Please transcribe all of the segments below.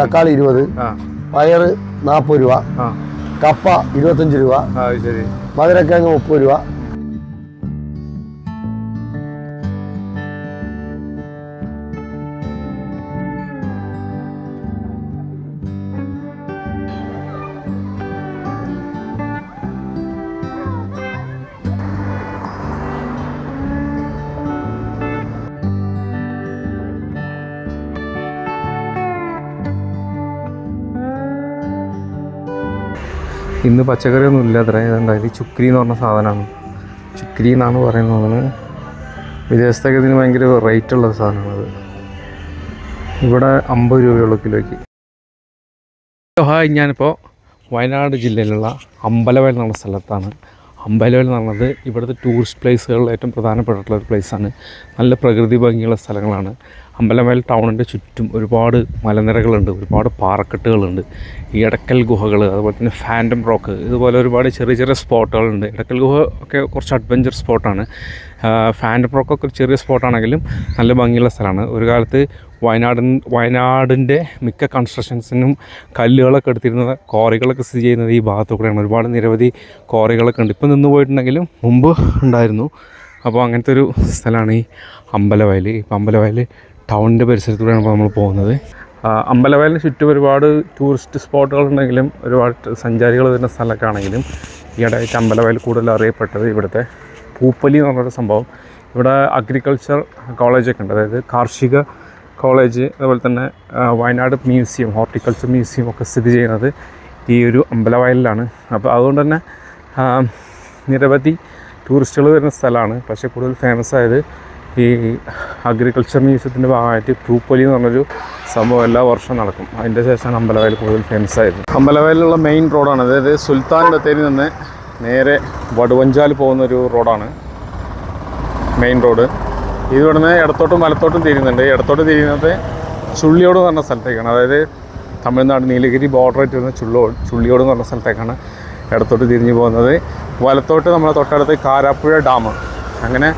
തക്കാളി ഇരുപത് പയർ നാൽപ്പത് രൂപ കപ്പ ഇരുപത്തഞ്ച് രൂപ മധുരക്കിഴങ്ങ് മുപ്പത് രൂപ ഇന്ന് പച്ചക്കറിയൊന്നും ഇല്ല അത്ര ഇതുണ്ടായത് ചുക്രി എന്ന് പറഞ്ഞ സാധനമാണ്. ചുക്രി എന്നാണ് പറയുന്നത് വിദേശത്തൊക്കെ ഇതിന് ഭയങ്കര റേറ്റ് ഉള്ള സാധനമാണത് ഇവിടെ അമ്പത് രൂപയുള്ള കിലോയ്ക്ക്. ഹായ്. ഞാനിപ്പോൾ വയനാട് ജില്ലയിലുള്ള അമ്പലവയൽ എന്നുള്ള സ്ഥലത്താണ്. അമ്പലവയൽ എന്ന് പറഞ്ഞത് ഇവിടുത്തെ ടൂറിസ്റ്റ് പ്ലേസുകളിൽ ഏറ്റവും പ്രധാനപ്പെട്ടിട്ടുള്ള ഒരു പ്ലേസാണ് നല്ല പ്രകൃതി ഭംഗിയുള്ള സ്ഥലങ്ങളാണ്. അമ്പലവയൽ ടൗണിന്റെ ചുറ്റും ഒരുപാട് മലനിരകളുണ്ട് ഒരുപാട് പാറക്കെട്ടുകളുണ്ട് ഈ എടക്കൽ ഗുഹകൾ അതുപോലെ തന്നെ ഫാന്റം റോക്ക് ഇതുപോലെ ഒരുപാട് ചെറിയ ചെറിയ സ്പോട്ടുകളുണ്ട് എടക്കൽ ഗുഹ ഒക്കെ കുറച്ച് അഡ്വഞ്ചർ സ്പോട്ടാണ് ഫാന്റം റോക്കൊക്കെ ചെറിയ സ്പോട്ടാണെങ്കിലും നല്ല ഭംഗിയുള്ള സ്ഥലമാണ്. ഒരു കാലത്ത് വയനാടൻ വയനാടിന്റെ മിക്ക കൺസ്ട്രക്ഷൻസിനും കല്ലുകളൊക്കെ എടുത്തിരുന്നത് കോറികളൊക്കെ സ്ഥിതി ചെയ്യുന്നത് ഈ ഭാഗത്തു കൂടെയാണ് ഒരുപാട് നിരവധി കോറികളൊക്കെ ഉണ്ട്. ഇപ്പം നിന്ന് പോയിട്ടുണ്ടെങ്കിലും മുമ്പ് ഉണ്ടായിരുന്നു. അപ്പോൾ അങ്ങനത്തെ ഒരു സ്ഥലമാണ് ഈ അമ്പലവയൽ. ഇപ്പം അമ്പലവയൽ ടൗണിന്റെ പരിസരത്തൂടെയാണ് ഇപ്പോൾ നമ്മൾ പോകുന്നത്. അമ്പലവയലിന് ചുറ്റും ഒരുപാട് ടൂറിസ്റ്റ് സ്പോട്ടുകളുണ്ടെങ്കിലും ഒരുപാട് സഞ്ചാരികൾ വരുന്ന സ്ഥലമൊക്കെ ആണെങ്കിലും ഈയിടെയായിട്ട് അമ്പലവയൽ കൂടുതൽ അറിയപ്പെട്ടത് ഇവിടുത്തെ പൂപ്പലി എന്ന് പറഞ്ഞൊരു സംഭവം. ഇവിടെ അഗ്രികൾച്ചർ കോളേജൊക്കെ ഉണ്ട്. അതായത് കാർഷിക കോളേജ് അതുപോലെ തന്നെ വയനാട് മ്യൂസിയം ഹോർട്ടിക്കൾച്ചർ മ്യൂസിയം ഒക്കെ സ്ഥിതി ചെയ്യുന്നത് ഈ ഒരു അമ്പലവയലിലാണ്. അപ്പോൾ അതുകൊണ്ട് തന്നെ നിരവധി ടൂറിസ്റ്റുകൾ വരുന്ന സ്ഥലമാണ്. പക്ഷേ കൂടുതൽ ഫേമസ് ആയത് ഈ അഗ്രികൾച്ചർ മ്യൂസിയത്തിന്റെ ഭാഗമായിട്ട് പൂപ്പൊലി എന്ന് പറഞ്ഞൊരു സംഭവം എല്ലാ വർഷവും നടക്കും. അതിന്റെ ശേഷമാണ് അമ്പലവയൽ കൂടുതൽ ഫേമസ് ആയത്. അമ്പലവയലിലുള്ള മെയിൻ റോഡാണ് അതായത് സുൽത്താൻ ബത്തേരി നിന്ന് നേരെ വടുവഞ്ചാൽ പോകുന്ന ഒരു റോഡാണ് മെയിൻ റോഡ് ഇത് ഇവിടുന്ന് ഇടത്തോട്ടും വലത്തോട്ടും തിരിയുന്നുണ്ട്. ഇടത്തോട്ട് തിരിയുന്നത് ചുള്ളിയോട് എന്ന് പറഞ്ഞ സ്ഥലത്തേക്കാണ്. അതായത് തമിഴ്നാട് നീലഗിരി ബോർഡറായിട്ട് വരുന്ന ചുള്ളോ ചുള്ളിയോട് എന്ന് പറഞ്ഞ സ്ഥലത്തേക്കാണ് ഇടത്തോട്ട് തിരിഞ്ഞു പോകുന്നത്. വലത്തോട്ട് നമ്മളെ തൊട്ടടുത്ത് കാരാപ്പുഴ ഡാം അങ്ങനെ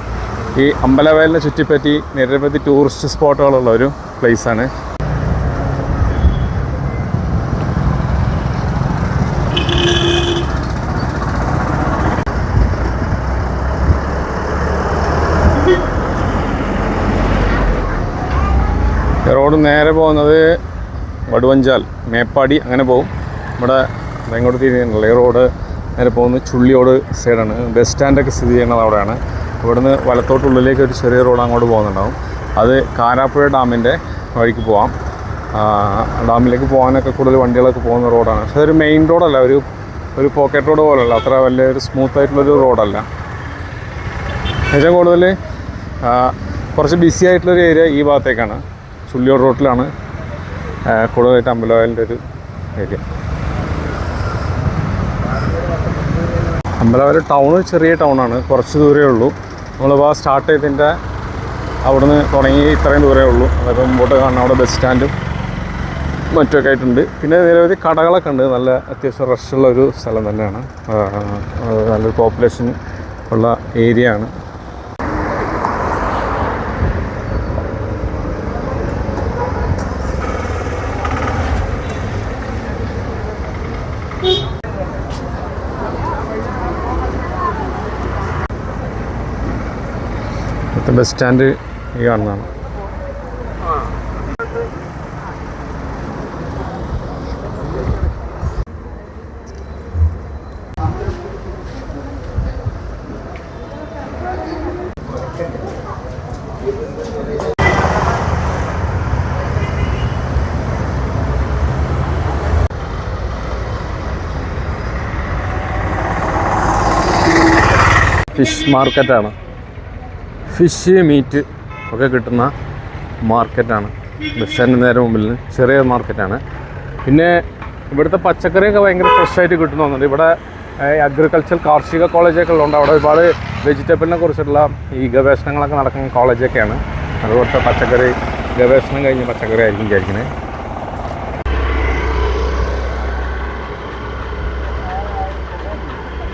ഈ അമ്പലവയലിനെ ചുറ്റിപ്പറ്റി നിരവധി ടൂറിസ്റ്റ് സ്പോട്ടുകളുള്ള ഒരു പ്ലേസാണ് റോഡ് നേരെ പോകുന്നത് വടുവഞ്ചാൽ മേപ്പാടി അങ്ങനെ പോകും. നമ്മുടെ ഇങ്ങോട്ട് തിരിഞ്ഞിട്ടുള്ള ഈ റോഡ് നേരെ പോകുന്നത് ചുള്ളിയോട് സൈഡാണ് ബസ് സ്റ്റാൻഡൊക്കെ സ്ഥിതി ചെയ്യുന്നത് അവിടെയാണ്. ഇവിടുന്ന് വലത്തോട്ടുള്ളിലേക്ക് ഒരു ചെറിയ റോഡ് അങ്ങോട്ട് പോകുന്നുണ്ടാവും. അത് കാരാപ്പുഴ ഡാമിന്റെ വഴിക്ക് പോവാം. ഡാമിലേക്ക് പോകാനൊക്കെ കൂടുതൽ വണ്ടികളൊക്കെ പോകുന്ന റോഡാണ്. പക്ഷേ ഒരു മെയിൻ റോഡല്ല ഒരു ഒരു പോക്കറ്റ് റോഡ് പോലല്ല അത്ര വലിയ ഒരു സ്മൂത്ത് ആയിട്ടുള്ളൊരു റോഡല്ല. ഏറ്റവും കൂടുതൽ കുറച്ച് ബിസി ആയിട്ടുള്ളൊരു ഏരിയ ഈ ഭാഗത്തേക്കാണ്. ചുള്ളിയോട് റോട്ടിലാണ് കൂടുതലായിട്ട് അമ്പലവയലിന്റെ ഒരു ഏരിയ അമ്പലവയൽ ടൗൺ ചെറിയ ടൗണാണ് കുറച്ച് ദൂരമേ ഉള്ളൂ. നമ്മളിപ്പോൾ സ്റ്റാർട്ട് ചെയ്തതിന്റെ അവിടുന്ന് തുടങ്ങി ഇത്രയും ദൂരമേ ഉള്ളൂ. അതായത് മുമ്പോട്ട് കാണാൻ അവിടെ ബസ് സ്റ്റാൻഡും മറ്റൊക്കെ ആയിട്ടുണ്ട്. പിന്നെ നിരവധി കടകളൊക്കെ ഉണ്ട്. നല്ല അത്യാവശ്യം റഷുള്ള ഒരു സ്ഥലം തന്നെയാണ്. നല്ലൊരു പോപ്പുലേഷൻ ഉള്ള ഏരിയ ആണ്. ബസ് സ്റ്റാൻഡ് ഈ കാണുന്നതാണ്. ഫിഷ് മാർക്കറ്റാണ് ഫിഷ് മീറ്റ് ഒക്കെ കിട്ടുന്ന മാർക്കറ്റാണ്. ബസ് നേരെ മുമ്പിൽ ചെറിയ മാർക്കറ്റാണ്. പിന്നെ ഇവിടുത്തെ പച്ചക്കറിയൊക്കെ ഭയങ്കര ഫ്രഷായിട്ട് കിട്ടുന്നുണ്ട് ഇവിടെ അഗ്രികൾച്ചർ കാർഷിക കോളേജൊക്കെ ഉള്ളതുകൊണ്ട് അവിടെ ഒരുപാട് വെജിറ്റബിളിനെ കുറിച്ചുള്ള ഈ ഗവേഷണങ്ങളൊക്കെ നടക്കുന്ന കോളേജൊക്കെയാണ് അതുപോലത്തെ പച്ചക്കറി ഗവേഷണം കഴിഞ്ഞ പച്ചക്കറി ആയിരിക്കും വിചാരിക്കുന്നത്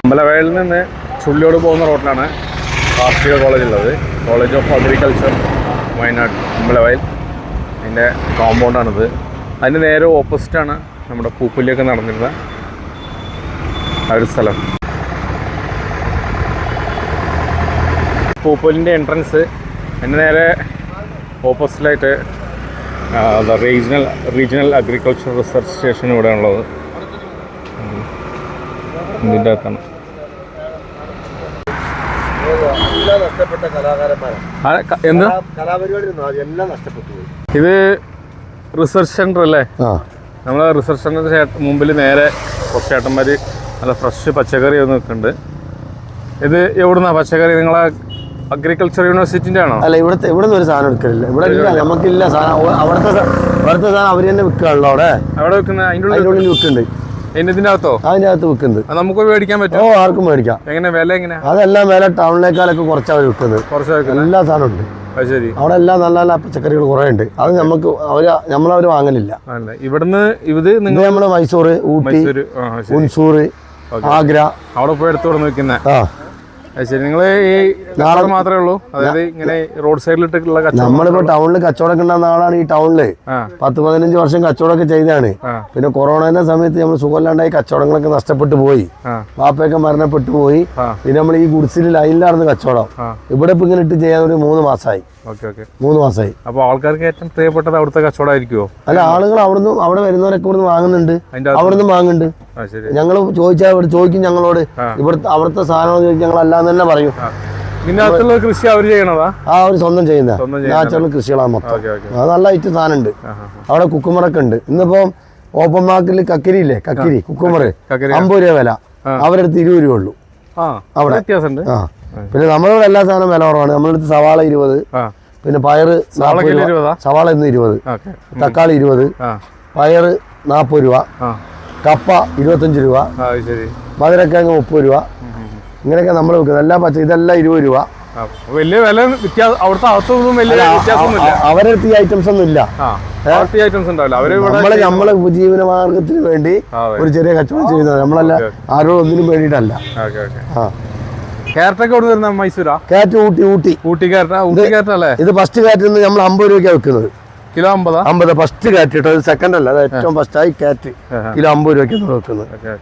അമ്പലവയലിൽ നിന്ന് ചുള്ളിയോട് പോകുന്ന റോഡിലാണ് കാർഷിക കോളേജുള്ളത്. College of agriculture Wayanad Ambalavayal. അതിന്റെ കോമ്പൗണ്ടാണിത് അതിന് നേരെ ഓപ്പോസിറ്റാണ് നമ്മുടെ പൂപ്പുലിയൊക്കെ നടന്നിരുന്ന ആ ഒരു സ്ഥലം. പൂപ്പലിന്റെ എൻട്രൻസ് അതിന് നേരെ ഓപ്പോസിറ്റിലായിട്ട് regional regional agriculture research station ഇവിടെയാണുള്ളത്. ഇതിന്റെ അകത്താണ്. എല്ലാം നഷ്ടപ്പെട്ട കലാകാരന്മാരാണ്. ആ, ക- എന്ത്? കലാപരിപാടി എല്ലാം നഷ്ടപ്പെട്ടു ഇത് റിസർച്ച് സെന്റർ അല്ലേ? ആ. നമ്മൾ റിസർച്ച് സെന്ററിന്റെ മുമ്പിൽ നേരെ കുറച്ച് ചേട്ടന്മാർ നല്ല ഫ്രഷ് പച്ചക്കറി ഒന്ന് നിൽക്കുന്നുണ്ട്. ഇത് എവിടുന്നാ? പച്ചക്കറി നിങ്ങളെ അഗ്രികൾച്ചർ യൂണിവേഴ്സിറ്റിന്റെ ആണോ? അല്ല ഇവിടുത്തെ ഇവിടെ നിന്ന് ഒരു സാധനം എടുക്കലില്ല. ഇവിടെ ഇല്ല നമുക്കില്ല സാധനം. അവിടുത്തെ അവിടുത്തെ സാധനം അവർ തന്നെ വിൽക്കുകയാണല്ലോ അവിടെ. അവിടെ ഉള്ളിൽ അതിന്റെ ഉള്ളിൽ വിൽക്കുന്നുണ്ട്. ഇതിന്റെ അകത്തോ അതിന്റെ അകത്ത് വിൽക്കുന്നുണ്ട്. അത് നമുക്ക് മേടിക്കാൻ ഓ പറ്റുമോ ആർക്കും മേടിക്കാം. എങ്ങനെ വില എങ്ങനെയാ? അതെല്ലാം വില ടൗണിലേക്കാളൊക്കെ കുറച്ചാണ് വിൽക്കുന്നത്. കുറച്ച് എല്ലാ സാധനവും ഉണ്ട്. ശരി. അവിടെ എല്ലാം നല്ല നല്ല പച്ചക്കറികൾ കുറേ ഉണ്ട്. അത് നമുക്ക് അവർ നമ്മളവര് വാങ്ങലില്ല. ഇവിടുന്ന് ഇത് നിങ്ങൾ നമ്മൾ മൈസൂർ ഊട്ടി മൈസൂർ ഉൻസൂർ ആഗ്ര. അവിടെ പോയി എടുത്തു നോക്കുന്ന ശരി. നിങ്ങൾ ഈ കച്ചവടം മാത്രമേ ഉള്ളൂ? അതായത് ഇങ്ങനെ റോഡ് സൈഡിലിട്ടുള്ള കച്ചവടം നമ്മളിപ്പോ ടൗണിൽ കച്ചവടമൊക്കെ ഉണ്ടാകുന്ന ആളാണ് ഈ ടൗണിൽ. പത്ത് പതിനഞ്ച് വർഷം കച്ചവടമൊക്കെ ചെയ്താണ് പിന്നെ കൊറോണയുടെ സമയത്ത് നമ്മൾ സുഖമില്ലാണ്ടായി കച്ചവടങ്ങളൊക്കെ നഷ്ടപ്പെട്ടു പോയി. വാപ്പയൊക്കെ മരണപ്പെട്ടു പോയി. പിന്നെ നമ്മൾ ഈ ഗുഡ്സിൽ ലൈനിലായിരുന്നു കച്ചവടം. ഇവിടെ ഇപ്പൊ ഇങ്ങനെ ഇട്ട് ചെയ്യാൻ ഒരു മൂന്ന് മാസമായി മൂന്ന് മാസമായി അപ്പൊ ആൾക്കാർക്ക് ഏറ്റവും പ്രിയപ്പെട്ടത് അവിടുത്തെ കച്ചവടമായിരിക്കുമോ അല്ല ആളുകൾ അവിടുന്ന് അവിടെ വരുന്നവരൊക്കെ ഇവിടുന്ന് വാങ്ങുന്നുണ്ട്. അവിടുന്ന് വാങ്ങുന്നുണ്ട്. ഞങ്ങൾ ചോദിച്ചാൽ ഇവിടെ ചോദിക്കും ഞങ്ങളോട്. ഇവിടുത്തെ അവിടുത്തെ സാധനം ചോദിക്കും ഞങ്ങൾ അല്ലാന്ന് തന്നെ പറയും. ആ. കൃഷി അവർ ചെയ്യണതാ? ആ ഒരു സ്വന്തം ചെയ്യുന്ന. നാച്ചുറൽ കൃഷികളാണ് മൊത്തം. അത് നല്ല ഐറ്റം സാധനം ഉണ്ട് അവിടെ കുക്കുമറൊക്കെ ഉണ്ട്. ഇന്നിപ്പോ ഓപ്പൺ മാർക്കറ്റിൽ കക്കിരി ഇല്ലേ? കക്കിരി കുക്കുമർ അമ്പത് രൂപ വില. അവരടുത്ത് ഇരുപത് രൂപ ഉള്ളൂ. ആ അവിടെ. ആ. പിന്നെ നമ്മളിവിടെ എല്ലാ സാധനവും വില കുറവാണ്. നമ്മളടുത്ത് സവാള ഇരുപത്. പിന്നെ രൂപ. സവാള ഇന്ന് ഇരുപത്. തക്കാളി ഇരുപത്. ആ. പയറ് നാൽപ്പത് രൂപ. കപ്പ ഇരുപത്തഞ്ച് രൂപ. മധുരക്കിഴങ്ങ് മുപ്പത് രൂപ. ഇങ്ങനെയൊക്കെ നമ്മൾ വെക്കുന്നത് എല്ലാ പച്ച ഇതെല്ലാം ഇരുപത് രൂപ. വലിയ വില അവിടുത്തെ അവസ്ഥയൊന്നും വലിയ വ്യത്യാസമൊന്നുമില്ല. അവരടുത്ത് ഈ ഐറ്റംസ് ഒന്നും ഇല്ല. നമ്മൾ നമ്മളെ ഉപജീവന മാർഗത്തിന് വേണ്ടി ഒരു ചെറിയ കച്ചവടം ചെയ്യുന്നത് നമ്മളല്ല ആരോടും ഒന്നിനും വേണ്ടിയിട്ടല്ല മൈസൂരാ? കാറ്റ് ഊട്ടി ഊട്ടി. ഊട്ടി ക്യാരറ്റ് ഊട്ടി ക്യാരറ്റ് അല്ലേ? ഇത് ഫസ്റ്റ് കാറ്റ് നിന്ന് നമ്മൾ അമ്പത് രൂപയ്ക്കാണ് വെക്കുന്നത് കിലോ അമ്പത്? അമ്പത്. ഫസ്റ്റ് കാറ്റ് കേട്ടോ സെക്കൻഡ് അല്ല. അത് ഏറ്റവും ഫസ്റ്റായി കാറ്റ്. കിലോ അമ്പത് രൂപയ്ക്കാണ് വെക്കുന്നത്. ഓക്കെ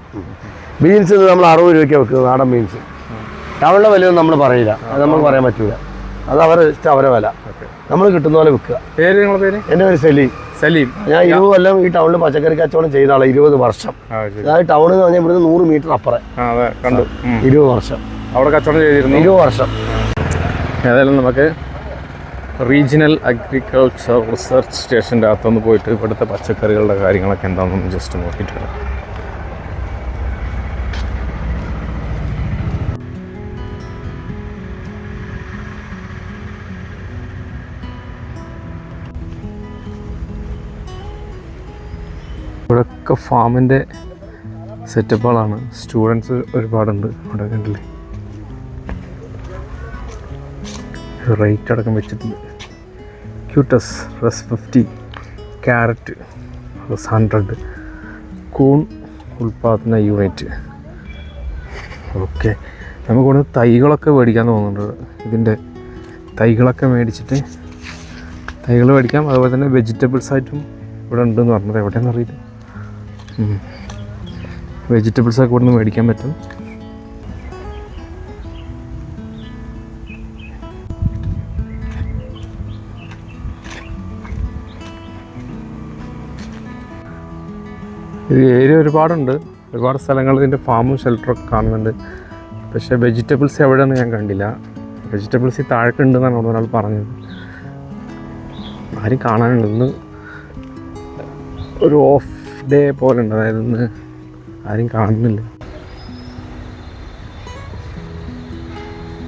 ബീൻസ് നമ്മൾ അറുപത് രൂപയ്ക്ക് വെക്കുന്നത് നാടൻ ബീൻസ് ടൗണിലെ വില നമ്മൾ പറയില്ല. അത് നമ്മൾ പറയാൻ പറ്റൂല. അത് അവരെ ഇഷ്ടം അവരെ വില. നമ്മൾ കിട്ടുന്ന പോലെ വിൽക്കുക. പേര് നിങ്ങളെ പേര്? എന്റെ പേര് സലീം. സലീം. ഞാൻ ഇരുപത് കൊല്ലം ഈ ടൗണിൽ പച്ചക്കറി കച്ചവടം ചെയ്ത ആളാണ് ഇരുപത് വർഷം. അതായത് ടൗൺ എന്ന് പറഞ്ഞാൽ ഇവിടുന്ന് നൂറ് മീറ്റർ അപ്പുറം. കണ്ടു. ഇരുപത് വർഷം. അവിടെ കച്ചവടം ചെയ്തിരുന്നു? ഇരുപത് വർഷം. ഏതായാലും നമുക്ക് റീജിയണൽ അഗ്രികൾച്ചർ റിസർച്ച് സ്റ്റേഷന്റെ അകത്തൊന്ന് പോയിട്ട് ഇവിടുത്തെ പച്ചക്കറികളുടെ കാര്യങ്ങളൊക്കെ എന്താണെന്ന് ജസ്റ്റ് നോക്കിയിട്ട് വരാം. ഇവിടെയൊക്കെ ഫാമിന്റെ സെറ്റപ്പുകളാണ് സ്റ്റുഡൻസ് ഒരുപാടുണ്ട് ഇവിടെ കണ്ടില്ലേ? റേറ്റ് അടക്കം വെച്ചിട്ടുണ്ട്. ക്യൂട്ടസ് റസ് ഫിഫ്റ്റി ക്യാരറ്റ് റസ് ഹൺഡ്രഡ് കൂൺ ഉൽപ്പാദന യൂണിറ്റ്. ഓക്കെ. നമുക്ക് ഇവിടെ തൈകളൊക്കെ മേടിക്കാൻ തോന്നുന്നുണ്ട്. ഇതിന്റെ തൈകളൊക്കെ മേടിച്ചിട്ട് തൈകൾ മേടിക്കാം. അതുപോലെ തന്നെ വെജിറ്റബിൾസ് ആയിട്ടും ഇവിടെ ഉണ്ടെന്ന് പറഞ്ഞത് എവിടെയെന്ന് അറിയില്ല. വെജിറ്റബിൾസ് ഒക്കെ ഇവിടെ നിന്ന് മേടിക്കാൻ പറ്റും. ഇത് ഏരിയ ഒരുപാടുണ്ട്. ഒരുപാട് സ്ഥലങ്ങൾ ഇതിന്റെ ഫാമും ഷെൽട്ടറൊക്കെ കാണുന്നുണ്ട്. പക്ഷേ വെജിറ്റബിൾസ് എവിടെയാണെന്ന് ഞാൻ കണ്ടില്ല. വെജിറ്റബിൾസ് ഈ താഴേക്കുണ്ടെന്നാണ് അവിടെ ഒരാൾ പറഞ്ഞത്. ആരും കാണാനുണ്ട്. ഇന്ന് ഒരു ഓഫ് ഡേ പോലെ ഉണ്ട്. അതായത് ഇന്ന് ആരും കാണുന്നില്ല.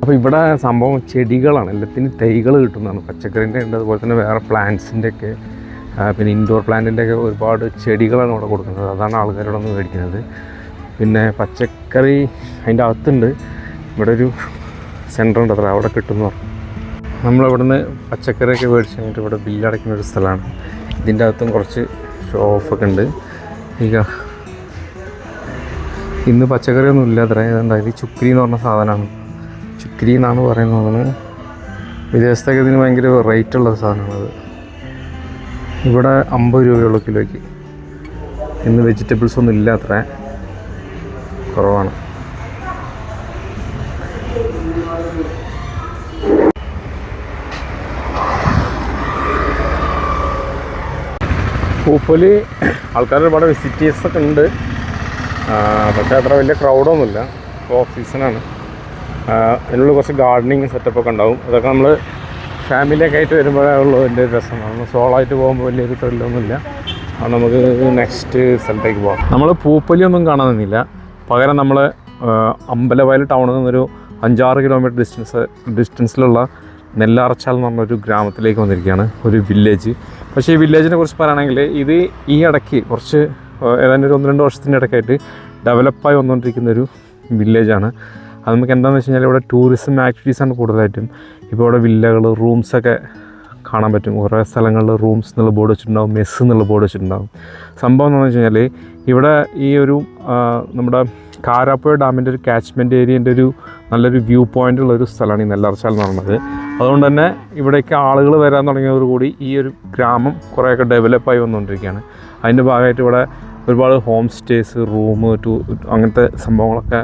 അപ്പോൾ ഇവിടെ സംഭവം ചെടികളാണ്. എല്ലാത്തിനും തൈകൾ കിട്ടുന്നതാണ്. പച്ചക്കറിന്റെ ഉണ്ട്. അതുപോലെ തന്നെ വേറെ പ്ലാന്റ്സിന്റെ ഒക്കെ ആ, പിന്നെ ഇൻഡോർ പ്ലാന്റിന്റെ ഒക്കെ ഒരുപാട് ചെടികളാണ് ഇവിടെ കൊടുക്കുന്നത്. അതാണ് ആൾക്കാരോട് ഒന്ന് മേടിക്കുന്നത്. പിന്നെ പച്ചക്കറി അതിന്റെ അകത്തുണ്ട്. ഇവിടെ ഒരു സെന്റർ ഉണ്ട് അത്ര അവിടെ കിട്ടുമെന്ന് പറഞ്ഞു. നമ്മളിവിടുന്ന് പച്ചക്കറിയൊക്കെ മേടിച്ച് കഴിഞ്ഞിട്ട് ഇവിടെ ബില്ലടയ്ക്കുന്ന ഒരു സ്ഥലമാണ്. ഇതിന്റെ അകത്തും കുറച്ച് ഷോപ്പൊക്കെ ഉണ്ട്. ഈ ഇന്ന് പച്ചക്കറിയൊന്നും ഇല്ല അത്ര. ഇതുണ്ടായത് ചുക്രി എന്ന് പറഞ്ഞ സാധനമാണ്. ചുക്രി എന്നാണ് പറയുന്നത്. വിദേശത്തൊക്കെ ഇതിന് ഭയങ്കര റേറ്റ് ഉള്ള സാധനമാണത് ഇവിടെ അമ്പത് രൂപയുള്ള കിലോയ്ക്ക്. ഇന്ന് വെജിറ്റബിൾസ് ഒന്നും ഇല്ല അത്ര. കുറവാണ്. പൂപ്പൊലി ആൾക്കാർ ഒരുപാട് വിസിറ്റേഴ്സ് ഒക്കെ ഉണ്ട്. പക്ഷേ അത്ര വലിയ ക്രൗഡൊന്നുമില്ല ഓഫ് സീസണാണ് അതിനുള്ള കുറച്ച് ഗാർഡനിങ് സെറ്റപ്പ് ഒക്കെ ഉണ്ടാവും. അതൊക്കെ നമ്മൾ ഫാമിലിയൊക്കെ ആയിട്ട് വരുമ്പോഴേ ഉള്ളൂ എന്റെ രസം. നമ്മൾ സോളായിട്ട് പോകുമ്പോൾ വലിയൊരു ത്രില്ലൊന്നുമില്ല അത് നമുക്ക് നെക്സ്റ്റ് സ്ഥലത്തേക്ക് പോകാം നമ്മൾ പൂപ്പലിയൊന്നും കാണാൻ നിന്നില്ല. പകരം നമ്മൾ അമ്പലവയൽ ടൗണിൽ നിന്നൊരു അഞ്ചാറ് കിലോമീറ്റർ ഡിസ്റ്റൻസ് ഡിസ്റ്റൻസിലുള്ള നെല്ലാർച്ചാൽ എന്ന് പറഞ്ഞൊരു ഗ്രാമത്തിലേക്ക് വന്നിരിക്കുകയാണ്. ഒരു വില്ലേജ് പക്ഷേ ഈ വില്ലേജിനെ കുറിച്ച് പറയുകയാണെങ്കിൽ ഇത് ഈ ഇടയ്ക്ക് കുറച്ച് ഏതാണ്ട് ഒരു ഒന്ന് രണ്ട് വർഷത്തിന്റെ ഇടയ്ക്കായിട്ട് ഡെവലപ്പായി വന്നുകൊണ്ടിരിക്കുന്ന ഒരു വില്ലേജാണ് അത് നമുക്ക് എന്താണെന്ന് വെച്ച് കഴിഞ്ഞാൽ ഇവിടെ ടൂറിസം ആക്ടിവിറ്റീസാണ് കൂടുതലായിട്ടും. ഇപ്പോൾ ഇവിടെ വില്ലകൾ റൂംസൊക്കെ കാണാൻ പറ്റും. കുറേ സ്ഥലങ്ങളിൽ റൂംസ് എന്നുള്ള ബോർഡ് വെച്ചിട്ടുണ്ടാവും മെസ്സ് എന്നുള്ള ബോർഡ് വെച്ചിട്ടുണ്ടാവും. സംഭവം എന്താണെന്ന് വെച്ച് കഴിഞ്ഞാൽ ഇവിടെ ഈ ഒരു നമ്മുടെ കാരാപ്പുഴ ഡാമിന്റെ ഒരു കാച്ച്മെന്റ് ഏരിയന്റെ ഒരു നല്ലൊരു വ്യൂ പോയിന്റ് ഉള്ള ഒരു സ്ഥലമാണ് ഈ നെല്ലറച്ചാൽ എന്ന് പറയുന്നത്. അതുകൊണ്ട് തന്നെ ഇവിടേക്ക് ആളുകൾ വരാൻ തുടങ്ങിയതോടുകൂടി ഈ ഒരു ഗ്രാമം കുറേയൊക്കെ ഡെവലപ്പായി വന്നുകൊണ്ടിരിക്കുകയാണ്. അതിന്റെ ഭാഗമായിട്ട് ഇവിടെ ഒരുപാട് ഹോം സ്റ്റേസ് റൂം ടു അങ്ങനത്തെ സംഭവങ്ങളൊക്കെ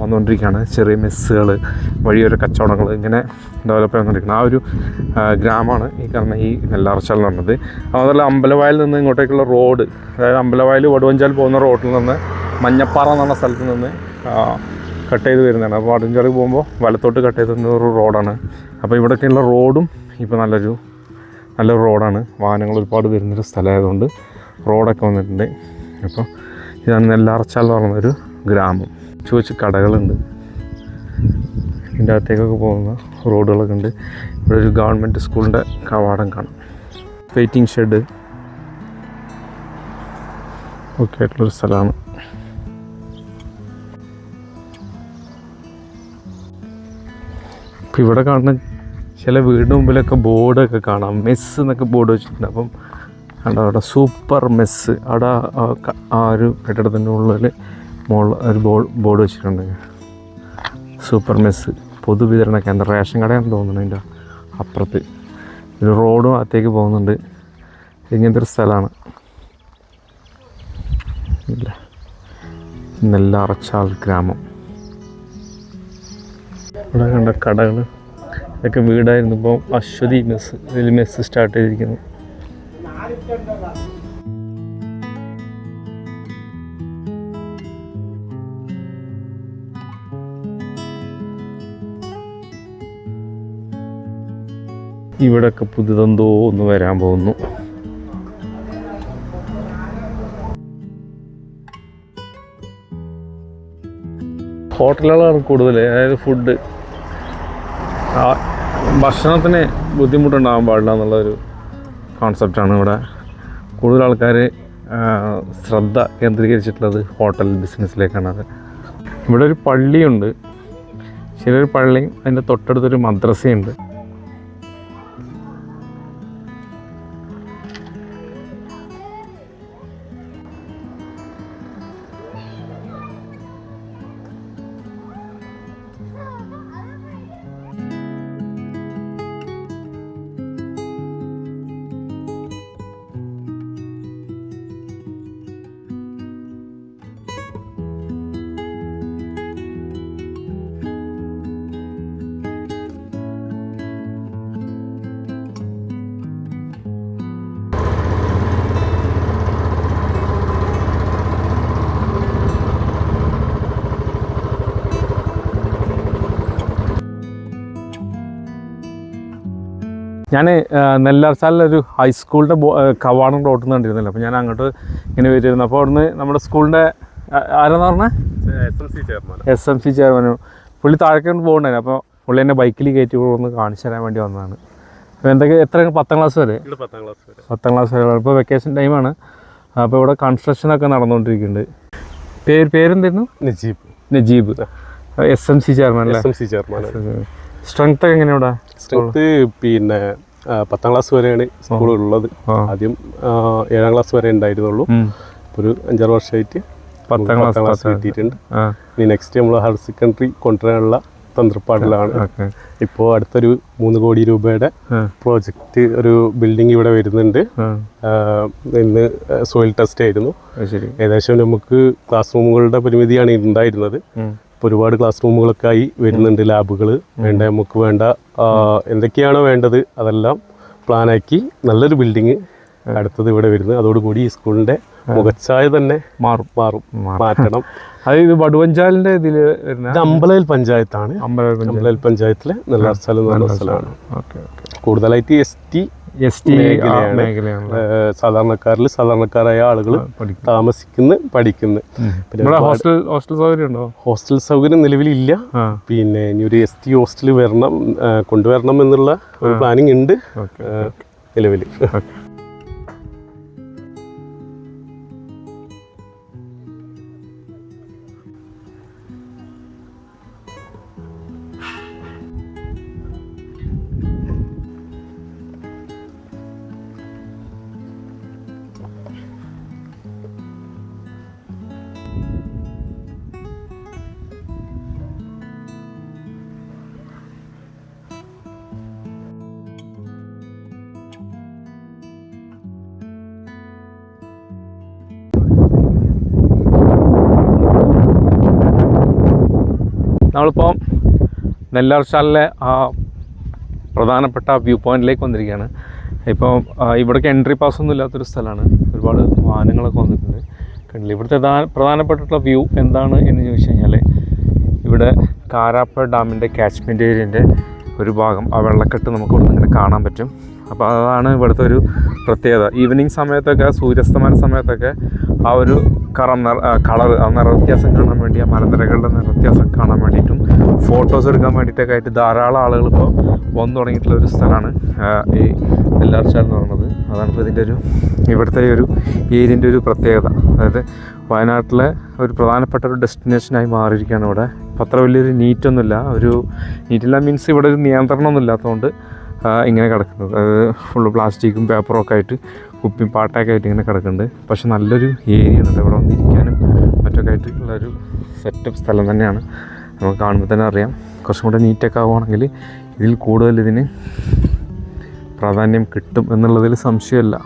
വന്നുകൊണ്ടിരിക്കുകയാണ്. ചെറിയ മെസ്സുകൾ വഴിയൊരു കച്ചവടങ്ങൾ ഇങ്ങനെ ഡെവലപ്പ് ചെയ്തുകൊണ്ടിരിക്കുന്നത് ആ ഒരു ഗ്രാമമാണ് ഈ കാരണം ഈ നെല്ലാർച്ചാൽ എന്ന് പറഞ്ഞത്. അതുപോലെ അമ്പലവയലിൽ നിന്ന് ഇങ്ങോട്ടേക്കുള്ള റോഡ് അതായത് അമ്പലവയൽ വടുവഞ്ചാൽ പോകുന്ന റോഡിൽ നിന്ന് മഞ്ഞപ്പാറ എന്ന് പറഞ്ഞ സ്ഥലത്ത് നിന്ന് കട്ട് ചെയ്ത് വരുന്നതാണ്. അപ്പോൾ വടുവഞ്ചാൽ പോകുമ്പോൾ വലത്തോട്ട് കട്ട് ചെയ്ത് ഒരു റോഡാണ് അപ്പോൾ ഇവിടേക്കുള്ള റോഡും ഇപ്പോൾ നല്ലൊരു നല്ലൊരു റോഡാണ് വാഹനങ്ങൾ ഒരുപാട് വരുന്നൊരു സ്ഥലമായതുകൊണ്ട് റോഡൊക്കെ വന്നിട്ടുണ്ട്. അപ്പോൾ ഇതാണ് നെല്ലാർച്ചാൽ എന്ന് പറഞ്ഞൊരു ഗ്രാമം. ചോദിച്ച് കടകളുണ്ട്. ഇതിന്റെ അകത്തേക്കൊക്കെ പോകുന്ന റോഡുകളൊക്കെ ഉണ്ട്. ഇവിടെ ഒരു ഗവൺമെന്റ് സ്കൂളിന്റെ കവാടം കാണാം. വെയിറ്റിംഗ് ഷെഡ് ഒക്കെ ആയിട്ടുള്ളൊരു സ്ഥലമാണ്. ഇപ്പം ഇവിടെ കാണുന്ന ചില വീടിന് മുമ്പിലൊക്കെ ബോർഡൊക്കെ കാണാം. മെസ്സ് എന്നൊക്കെ ബോർഡ് വെച്ചിട്ടുണ്ട്. അപ്പം കണ്ടോ അവിടെ സൂപ്പർ മെസ്സ് അവിടെ ആ ഒരു കെട്ടിടത്തിന്റെ ഉള്ളിൽ മോൾ ഒരു ബോർഡ് ബോർഡ് വെച്ചിട്ടുണ്ട്. സൂപ്പർ മെസ്സ് പൊതുവിതരണ കേന്ദ്രം റേഷൻ കടയാണെന്ന് തോന്നുന്നു അതിന്റെ അപ്പുറത്ത്. ഒരു റോഡും അകത്തേക്ക് പോകുന്നുണ്ട്. ഇങ്ങനത്തെ ഒരു സ്ഥലമാണ്. നെല്ലറച്ചാൽ ഗ്രാമം. ഇവിടെ കണ്ട കടകൾ ഇതൊക്കെ വീടായിരുന്നു. ഇപ്പോൾ അശ്വതി മെസ്സ് ഇതിൽ മെസ്സ് സ്റ്റാർട്ട് ചെയ്തിരിക്കുന്നു. ഇവിടെയൊക്കെ പുതുതെന്തോ ഒന്ന് വരാൻ പോകുന്നു. ഹോട്ടലുകളാണ് കൂടുതൽ അതായത് ഫുഡ് ഭക്ഷണത്തിന് ബുദ്ധിമുട്ടുണ്ടാകാൻ പാടില്ല എന്നുള്ളൊരു കോൺസെപ്റ്റാണ് ഇവിടെ. കൂടുതൽ ആൾക്കാർ ശ്രദ്ധ കേന്ദ്രീകരിച്ചിട്ടുള്ളത് ഹോട്ടൽ ബിസിനസ്സിലേക്കാണ് അത്. ഇവിടെ ഒരു പള്ളിയുണ്ട്. ചിലൊരു പള്ളിയും അതിന്റെ തൊട്ടടുത്തൊരു മദ്രസയുണ്ട്. ഞാൻ നെല്ലാർച്ചാലിലൊരു ഹൈസ്കൂളിന്റെ കവാടം റോട്ടിൽ നിന്ന് കണ്ടിരുന്നല്ലോ. അപ്പോൾ ഞാൻ അങ്ങോട്ട് ഇങ്ങനെ വരുമായിരുന്നു അപ്പോൾ അവിടുന്ന് നമ്മുടെ സ്കൂളിന്റെ ആരെന്ന് പറഞ്ഞാൽ S M C chairman S M C ചെയർമാനും പുള്ളി താഴേക്ക് പോകണ്ടായിരുന്നു. അപ്പോൾ പുള്ളി എന്നെ ബൈക്കിൽ കയറ്റി ഒന്ന് കാണിച്ചു തരാൻ വേണ്ടി വന്നതാണ്. അപ്പോൾ എന്തൊക്കെ എത്ര പത്താം ക്ലാസ് വരെ? പത്താം ക്ലാസ് വരെ. പത്താം ക്ലാസ് വരെ. ഇപ്പോൾ വെക്കേഷൻ ടൈമാണ് അപ്പോൾ ഇവിടെ കൺസ്ട്രക്ഷനൊക്കെ നടന്നുകൊണ്ടിരിക്കുന്നുണ്ട്. പേര് പേരെന്തായിരുന്നു? Najeeb. Najeeb. S M C chairman S M C chairman strength ഒക്കെ എങ്ങനെയാണ് സ്ട്രെങ്ത് പിന്നെ പത്താം ക്ലാസ് വരെയാണ് സ്കൂൾ ഉള്ളത്. ആദ്യം ഏഴാം ക്ലാസ് വരെ ഉണ്ടായിരുന്നുള്ളൂ. ഒരു അഞ്ചാറ് വർഷമായിട്ട് പത്താം ക്ലാസ് ക്ലാസ് കിട്ടിയിട്ടുണ്ട്. ഇനി നെക്സ്റ്റ് നമ്മൾ ഹയർ സെക്കൻഡറി കൊണ്ടുവരാനുള്ള തന്ത്രപ്പാടിലാണ്. ഇപ്പോൾ അടുത്തൊരു മൂന്ന് കോടി രൂപയുടെ പ്രോജക്റ്റ് ഒരു ബിൽഡിംഗ് ഇവിടെ വരുന്നുണ്ട്. ഇന്ന് സോയിൽ ടെസ്റ്റ് ആയിരുന്നു. ഏകദേശം നമുക്ക് ക്ലാസ് റൂമുകളുടെ പരിമിതിയാണ് ഉണ്ടായിരുന്നത്. ഇപ്പോൾ ഒരുപാട് ക്ലാസ് റൂമുകളൊക്കെ ആയി വരുന്നുണ്ട് ലാബുകൾ വേണ്ട നമുക്ക് വേണ്ട എന്തൊക്കെയാണ് വേണ്ടത് അതെല്ലാം പ്ലാനാക്കി നല്ലൊരു ബിൽഡിങ് അടുത്തത് ഇവിടെ വരുന്നത്. അതോടുകൂടി ഈ സ്കൂളിന്റെ മുഖച്ഛായ തന്നെ മാറും. മാറും. മാറും. മാറ്റണം. അത് ഇത് വടുവഞ്ചാലിന്റെ ഇതിൽ വരുന്ന? അമ്പലയിൽ പഞ്ചായത്താണ്. അമ്പലം പഞ്ചായത്ത്. അമ്പലയിൽ പഞ്ചായത്തിലെ നല്ല എന്ന് പറഞ്ഞ സ്ഥലമാണ്. കൂടുതലായിട്ട് എസ് ടി എസ് ടി സാധാരണക്കാരിൽ സാധാരണക്കാരായ ആളുകൾ താമസിക്കുന്നു പഠിക്കുന്നു. പിന്നെ ഹോസ്റ്റൽ ഹോസ്റ്റൽ സൗകര്യം ഉണ്ടോ? ഹോസ്റ്റൽ സൗകര്യം നിലവിലില്ല. പിന്നെ ഇനി ഒരു എസ് ടി ഹോസ്റ്റൽ വരണം കൊണ്ടുവരണം എന്നുള്ള ഒരു പ്ലാനിങ് ഉണ്ട് ഓക്കെ നിലവിൽ നമ്മളിപ്പോൾ നെല്ലാർശാലിലെ ആ പ്രധാനപ്പെട്ട വ്യൂ പോയിന്റിലേക്ക് വന്നിരിക്കുകയാണ്. ഇപ്പോൾ ഇവിടേക്ക് എൻട്രി പാസ് ഒന്നും ഇല്ലാത്തൊരു സ്ഥലമാണ്. ഒരുപാട് വാഹനങ്ങളൊക്കെ വന്നിട്ടുണ്ട്. കണ്ടില്ല? ഇവിടുത്തെ പ്രധാന പ്രധാനപ്പെട്ടിട്ടുള്ള വ്യൂ എന്താണ് എന്ന് ചോദിച്ചു കഴിഞ്ഞാൽ ഇവിടെ കാരാപ്പ ഡാമിന്റെ കാച്ച്മെന്റ് ഏരിയന്റെ ഒരു ഭാഗം ആ വെള്ളക്കെട്ട് നമുക്ക് ഇവിടെ ഇങ്ങനെ കാണാൻ പറ്റും. അപ്പോൾ അതാണ് ഇവിടുത്തെ ഒരു പ്രത്യേകത. ഈവനിങ് സമയത്തൊക്കെ സൂര്യാസ്തമന സമയത്തൊക്കെ ആ ഒരു കറം കളർ ആ നിറവ്യത്യാസം കാണാൻ വേണ്ടി ആ മലനിരകളുടെ നിറവ്യത്യാസം കാണാൻ വേണ്ടിയിട്ടും ഫോട്ടോസ് എടുക്കാൻ വേണ്ടിയിട്ടൊക്കെ ആയിട്ട് ധാരാളം ആളുകൾ ഇപ്പോൾ വന്നു തുടങ്ങിയിട്ടുള്ള ഒരു സ്ഥലമാണ് ഈ നെല്ലാർച്ചാൽ എന്ന് പറയുന്നത്. അതാണ് ഇപ്പോൾ ഇതിന്റെ ഒരു ഇവിടുത്തെ ഒരു ഏരിയന്റെ ഒരു പ്രത്യേകത. അതായത് വയനാട്ടിലെ ഒരു പ്രധാനപ്പെട്ട ഒരു ഡെസ്റ്റിനേഷനായി മാറിയിരിക്കുകയാണ് ഇവിടെ. അത്ര വലിയൊരു നീറ്റൊന്നുമില്ല ഒരു നീറ്റില്ല മീൻസ് ഇവിടെ ഒരു നിയന്ത്രണമൊന്നും ഇല്ലാത്തതുകൊണ്ട് ഇങ്ങനെ കിടക്കുന്നത്. അതായത് ഫുള്ള് പ്ലാസ്റ്റിക്കും പേപ്പറും ഒക്കെ ആയിട്ട് കുപ്പി പാട്ടൊക്കെ ആയിട്ട് ഇങ്ങനെ കിടക്കുന്നുണ്ട്. പക്ഷെ നല്ലൊരു ഏരിയ ഉണ്ട് ഇവിടെ വന്നിരിക്കാനും മറ്റൊക്കെ ആയിട്ട് ഉള്ളൊരു സെറ്റപ്പ് സ്ഥലം തന്നെയാണ്. നമുക്ക് കാണുമ്പോൾ തന്നെ അറിയാം. കുറച്ചും കൂടെ നീറ്റൊക്കെ ആവുകയാണെങ്കിൽ ഇതിൽ കൂടുതൽ ഇതിന് പ്രാധാന്യം കിട്ടും എന്നുള്ളതിൽ സംശയമില്ല.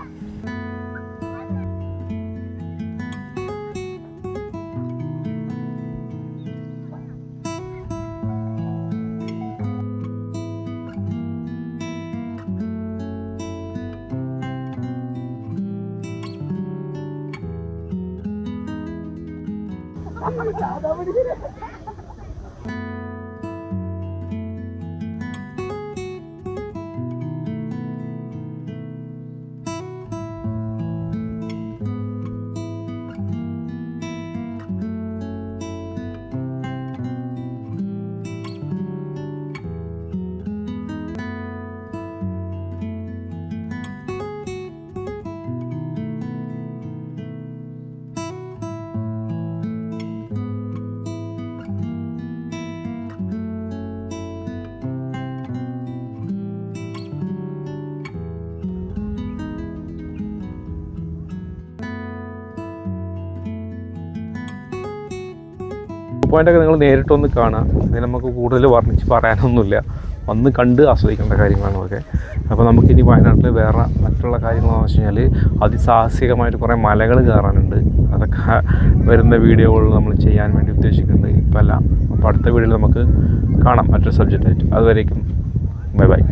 പോയിന്റൊക്കെ നിങ്ങൾ നേരിട്ടൊന്ന് കാണാം ഇതിന് നമുക്ക് കൂടുതൽ വർണിച്ച് പറയാനൊന്നുമില്ല. വന്ന് കണ്ട് ആസ്വദിക്കേണ്ട കാര്യങ്ങളാണ് ഓക്കെ അപ്പോൾ നമുക്കിനി വയനാട്ടിൽ വേറെ മറ്റുള്ള കാര്യങ്ങളെന്ന് വെച്ച് കഴിഞ്ഞാൽ അതിസാഹസികമായിട്ട് കുറേ മലകൾ കയറാനുണ്ട്. അതൊക്കെ വരുന്ന വീഡിയോകൾ നമ്മൾ ചെയ്യാൻ വേണ്ടി ഉദ്ദേശിക്കുന്നുണ്ട്. ഇപ്പം അല്ല അപ്പോൾ അടുത്ത വീഡിയോയിൽ നമുക്ക് കാണാം മറ്റൊരു സബ്ജക്റ്റായിട്ട് അതുവരേക്കും. Bye bye.